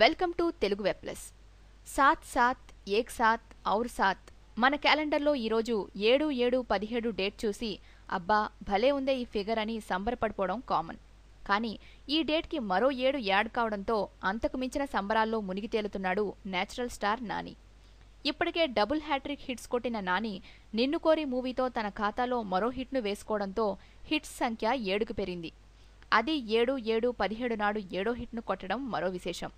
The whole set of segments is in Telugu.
Welcome to Telugu web plus సాత్ సాత్ ఏక్ సాత్ ఔర్ సాత్. మన క్యాలెండర్లో ఈరోజు ఏడు ఏడు పదిహేడు డేట్ చూసి అబ్బా భలే ఉందే ఈ ఫిగర్ అని సంబరపడిపోవడం కామన్. కానీ ఈ డేట్కి మరో ఏడు యాడ్ కావడంతో అంతకు మించిన సంబరాల్లో మునిగి తేలుతున్నాడు నేచురల్ స్టార్ నాని. ఇప్పటికే డబుల్ హ్యాట్రిక్ హిట్స్ కొట్టిన నాని నిన్ను కోరి మూవీతో తన ఖాతాలో మరో హిట్ను వేసుకోవడంతో హిట్స్ సంఖ్య ఏడుకు పెరిగింది అది ఏడు ఏడు పదిహేడు నాడు ఏడో హిట్ను కొట్టడం మరో విశేషం.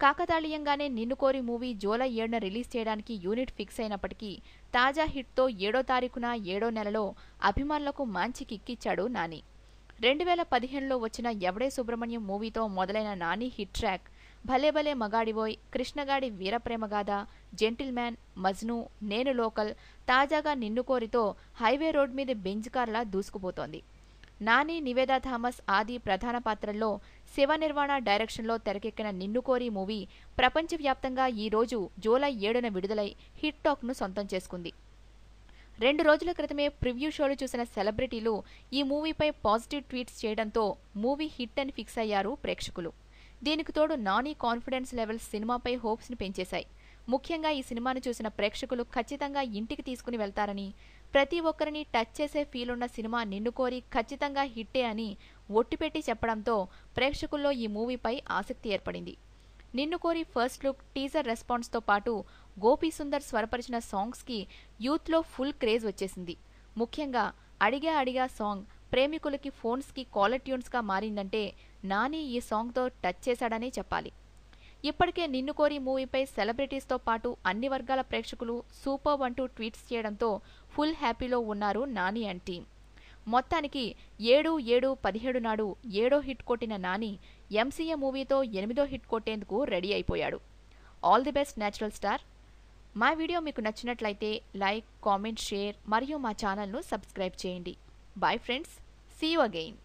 కాకతాళీయంగానే నిన్ను కోరి మూవీ జూలై ఏడున రిలీజ్ చేయడానికి యూనిట్ ఫిక్స్ అయినప్పటికీ తాజా హిట్తో ఏడో తారీఖున ఏడో నెలలో అభిమానులకు మంచి కిక్కిచ్చాడు నాని. రెండు వేల పదిహేనులో వచ్చిన ఎవడే సుబ్రహ్మణ్యం మూవీతో మొదలైన Nani hit track Bhale Bhale Magadivoy Krishnagadi Veera Prema Gaadha gentleman Majnu నేను లోకల్ తాజాగా నిన్ను కోరితో హైవే రోడ్ మీద బెంజ్ కార్లా దూసుకుపోతోంది. నాని నివేదా థామస్ ఆది ప్రధాన పాత్రల్లో శివ నిర్వాణ డైరెక్షన్లో తెరకెక్కిన నిన్నుకోరి మూవీ ప్రపంచవ్యాప్తంగా ఈ రోజు జూలై ఏడున విడుదలై హిట్ టాక్ను సొంతం చేసుకుంది. రెండు రోజుల క్రితమే ప్రివ్యూ షోలు చూసిన సెలబ్రిటీలు ఈ మూవీపై పాజిటివ్ ట్వీట్స్ చేయడంతో మూవీ హిట్ అని ఫిక్స్ అయ్యారు ప్రేక్షకులు. దీనికి తోడు నాని కాన్ఫిడెన్స్ లెవెల్స్ సినిమాపై హోప్స్ని పెంచేశాయి. ముఖ్యంగా ఈ సినిమాను చూసిన ప్రేక్షకులు ఖచ్చితంగా ఇంటికి తీసుకుని వెళ్తారని ప్రతి ఒక్కరిని టచ్ చేసే ఫీల్ ఉన్న సినిమా నిన్ను కోరి ఖచ్చితంగా హిట్టే అని ఒట్టిపెట్టి చెప్పడంతో ప్రేక్షకుల్లో ఈ మూవీపై ఆసక్తి ఏర్పడింది. నిన్ను కోరి ఫస్ట్ లుక్ టీజర్ రెస్పాన్స్తో పాటు గోపీ సుందర్ స్వరపరిచిన సాంగ్స్కి యూత్లో ఫుల్ క్రేజ్ వచ్చేసింది. ముఖ్యంగా అడిగా అడిగా సాంగ్ ప్రేమికులకి ఫోన్స్కి కాలర్ ట్యూన్స్గా మారిందంటే నాని ఈ సాంగ్తో టచ్ చేశాడనే చెప్పాలి. ఇప్పటికే నిన్ను కోరి మూవీపై సెలబ్రిటీస్తో పాటు అన్ని వర్గాల ప్రేక్షకులు సూపర్ అంటూ ట్వీట్స్ చేయడంతో ఫుల్ హ్యాపీలో ఉన్నారు నాని అండ్ టీం. మొత్తానికి ఏడు ఏడు పదిహేడు నాడు ఏడో హిట్ కొట్టిన నాని ఎంసీఏ మూవీతో ఎనిమిదో హిట్ కొట్టేందుకు రెడీ అయిపోయాడు. All the best natural star మా వీడియో మీకు నచ్చినట్లయితే లైక్ కామెంట్ షేర్ మరియు మా ఛానల్ను సబ్స్క్రైబ్ చేయండి. Bye friends see you again